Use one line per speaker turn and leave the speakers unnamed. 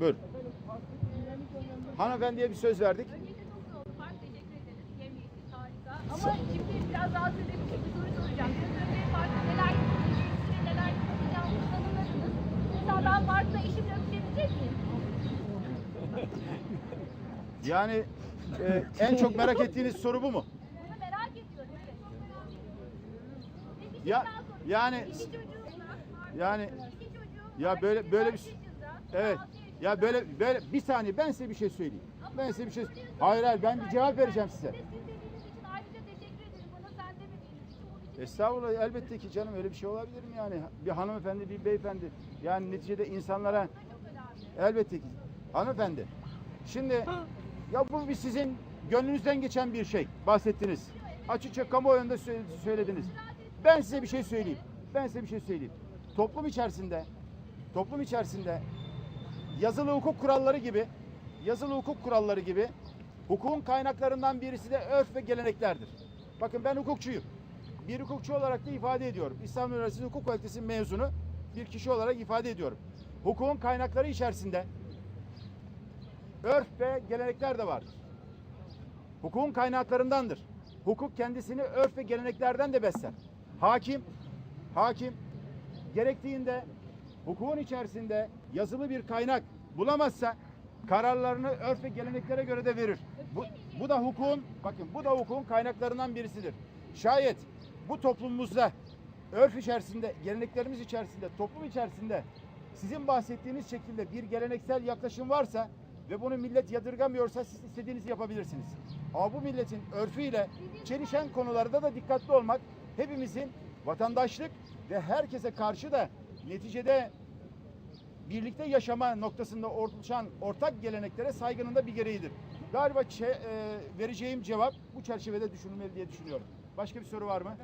Buyur. Hanımefendiye bir söz verdik.
Ama şimdi biraz daha size bir soru soracağım. Köprü Park'ta neler yapabileceğiniz, neler yapacağınızı tanımladınız. Mesela ben parkta işimle öpüşebilecek miyim?
Yani e, en çok merak ettiğiniz soru bu mu?
Bunu merak ediyorum. Evet.
Ya- yani- Yani Ya böyle- böyle bir- evet. Ya böyle böyle bir saniye ben size bir şey söyleyeyim. Ben size bir şey Hayır hayır ben bir cevap vereceğim size. Estağfurullah elbette ki canım öyle bir şey olabilir mi yani? Bir hanımefendi bir beyefendi. Yani neticede insanlara elbette ki. Hanımefendi. Şimdi ya bu bir sizin gönlünüzden geçen bir şey bahsettiniz. Açıkça kamuoyunda sö- söylediniz. Ben size bir şey söyleyeyim. Ben size bir şey söyleyeyim. Toplum içerisinde toplum içerisinde yazılı hukuk kuralları gibi yazılı hukuk kuralları gibi hukukun kaynaklarından birisi de örf ve geleneklerdir. Bakın ben hukukçuyum. Bir hukukçu olarak da ifade ediyorum. İstanbul Üniversitesi Hukuk Fakültesi mezunu bir kişi olarak ifade ediyorum. Hukukun kaynakları içerisinde örf ve gelenekler de vardır. Hukukun kaynaklarındandır. Hukuk kendisini örf ve geleneklerden de besler. Hakim, hakim gerektiğinde hukukun içerisinde yazılı bir kaynak bulamazsa kararlarını örf ve geleneklere göre de verir. Bu, bu da hukukun, bakın bu da hukukun kaynaklarından birisidir. Şayet bu toplumumuzda örf içerisinde, geleneklerimiz içerisinde, toplum içerisinde sizin bahsettiğiniz şekilde bir geleneksel yaklaşım varsa ve bunu millet yadırgamıyorsa siz istediğinizi yapabilirsiniz. Ama bu milletin örfüyle çelişen konularda da dikkatli olmak hepimizin vatandaşlık ve herkese karşı da neticede birlikte yaşama noktasında oluşan ortak geleneklere saygının da bir gereğidir. Galiba çe- e, vereceğim cevap bu çerçevede düşünülmeli diye düşünüyorum. Başka bir soru var mı?